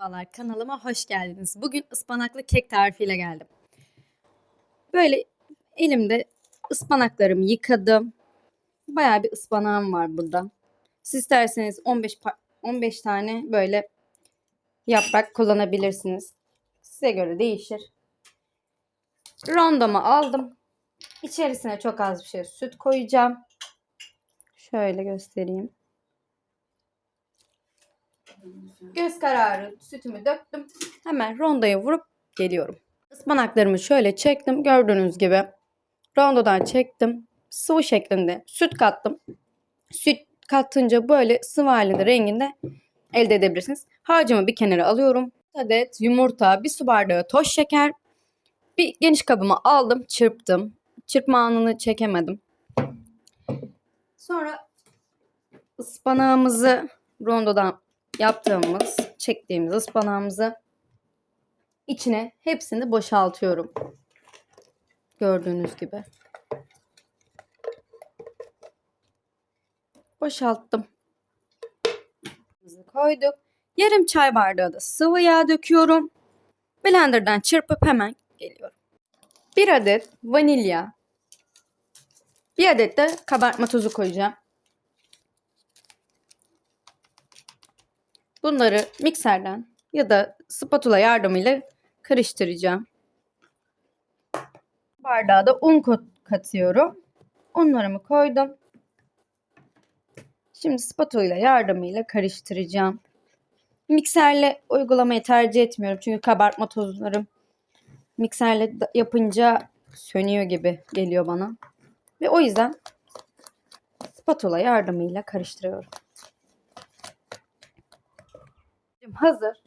Merhabalar kanalıma hoş geldiniz. Bugün ıspanaklı kek tarifiyle geldim. Böyle elimde ıspanaklarımı yıkadım. Bayağı bir ıspanağım var burada. Siz isterseniz 15 pa- 15 tane böyle yaprak kullanabilirsiniz. Size göre değişir. Rondomu aldım. İçerisine çok az bir şey süt koyacağım. Şöyle göstereyim. Göz kararı sütümü döktüm. Hemen rondoya vurup geliyorum. Ispanaklarımı şöyle çektim. Gördüğünüz gibi rondodan çektim. Sıvı şeklinde süt kattım. Süt katınca böyle sıvı halinde renginde elde edebilirsiniz. Harcımı bir kenara alıyorum. Adet yumurta, bir su bardağı toz şeker. Bir geniş kabıma aldım, çırptım. Çırpma anını çekemedim. Sonra ıspanağımızı rondodan yaptığımız, çektiğimiz ıspanağımızı içine hepsini boşaltıyorum. Gördüğünüz gibi. Boşalttım. Koyduk. Yarım çay bardağı da sıvı yağ döküyorum. Blender'dan çırpıp hemen geliyorum. Bir adet vanilya. Bir adet de kabartma tozu koyacağım. Bunları mikserden ya da spatula yardımıyla karıştıracağım. Bardağa da un katıyorum. Unlarımı koydum. Şimdi spatula yardımıyla karıştıracağım. Mikserle uygulamayı tercih etmiyorum. Çünkü kabartma tozlarım mikserle yapınca sönüyor gibi geliyor bana. Ve o yüzden spatula yardımıyla karıştırıyorum. Hazır.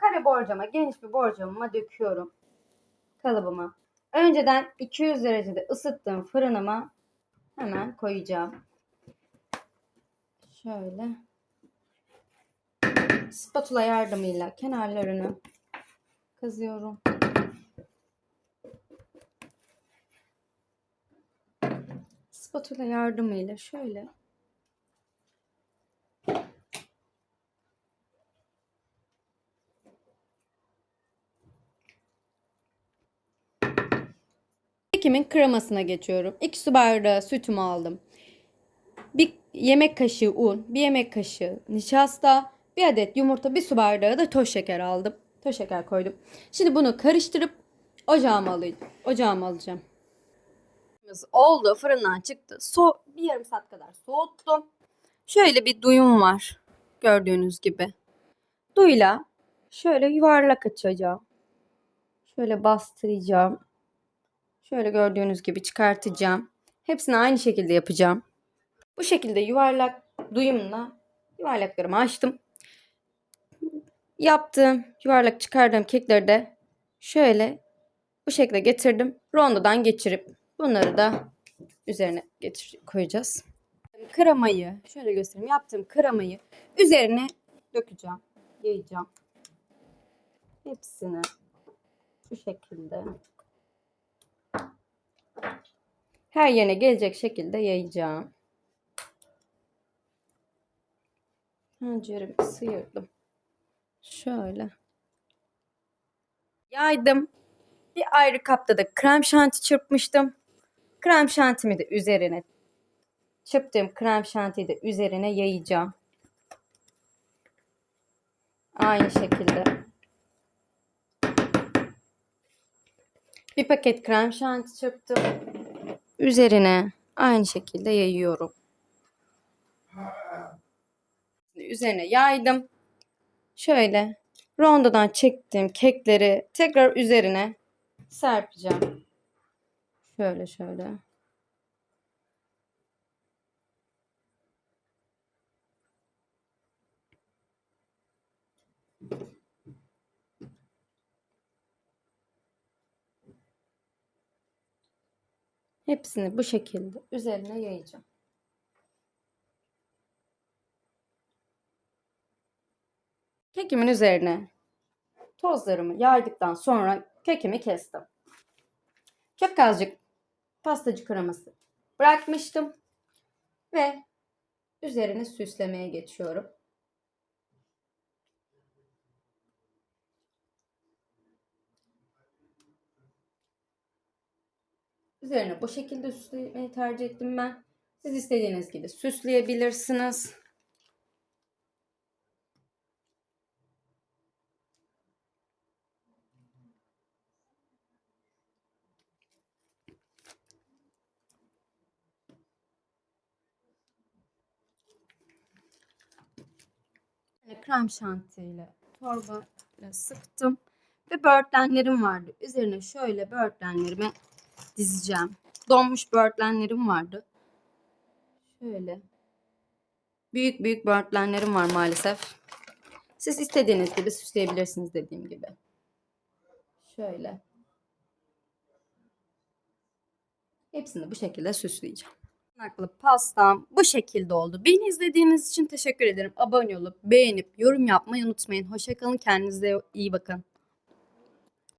Kare borcama, geniş bir borcamıma döküyorum. Kalıbıma. Önceden 200 derecede ısıttığım fırınıma hemen koyacağım. Şöyle. Spatula yardımıyla kenarlarını kazıyorum. Spatula yardımıyla şöyle Kekimin kremasına geçiyorum. 2 su bardağı sütümü aldım. Bir yemek kaşığı un, bir yemek kaşığı nişasta, bir adet yumurta, bir su bardağı da toz şeker aldım. Toz şeker koydum. Şimdi bunu karıştırıp ocağıma alayım. Ocağıma alacağım. Oldu, fırından çıktı. So bir yarım saat kadar soğuttum. Şöyle bir duyum var. Gördüğünüz gibi. Duyla şöyle yuvarlak açacağım. Şöyle bastıracağım. Şöyle gördüğünüz gibi çıkartacağım. Hepsini aynı şekilde yapacağım. Bu şekilde yuvarlak duyumla yuvarlaklarımı açtım. Yaptığım yuvarlak çıkardığım kekleri de şöyle bu şekilde getirdim. Rondodan geçirip bunları da üzerine getir koyacağız. Kremayı şöyle göstereyim. Yaptığım kremayı üzerine dökeceğim. Yayacağım. Hepsini bu şekilde her yerine gelecek şekilde yayacağım. Tenceremi sıyırdım. Şöyle. Yaydım. Bir ayrı kapta da krem şanti çırpmıştım. Krem şantimi de üzerine çırptığım krem şantiyi de üzerine yayacağım. Aynı şekilde. Bir paket krem şanti çırptım üzerine aynı şekilde yayıyorum. Üzerine yaydım. Şöyle rondodan çektiğim kekleri tekrar üzerine serpeceğim. Şöyle şöyle. Hepsini bu şekilde üzerine yayacağım. Kekimin üzerine tozlarımı yaydıktan sonra kekimi kestim. Çok azıcık pastacı kreması bırakmıştım ve üzerine süslemeye geçiyorum. Üzerine bu şekilde süslemeyi tercih ettim ben. Siz istediğiniz gibi süsleyebilirsiniz. Krem şantiyle torbayla sıktım. Ve böğürtlenlerim vardı. Üzerine şöyle böğürtlenlerimi dizeceğim. Donmuş böğürtlenlerim vardı. Şöyle. Büyük büyük böğürtlenlerim var maalesef. Siz istediğiniz gibi süsleyebilirsiniz dediğim gibi. Şöyle. Hepsini bu şekilde süsleyeceğim. Tırnaklı pastam bu şekilde oldu. Beni izlediğiniz için teşekkür ederim. Abone olup beğenip yorum yapmayı unutmayın. Hoşçakalın. Kendinize iyi bakın.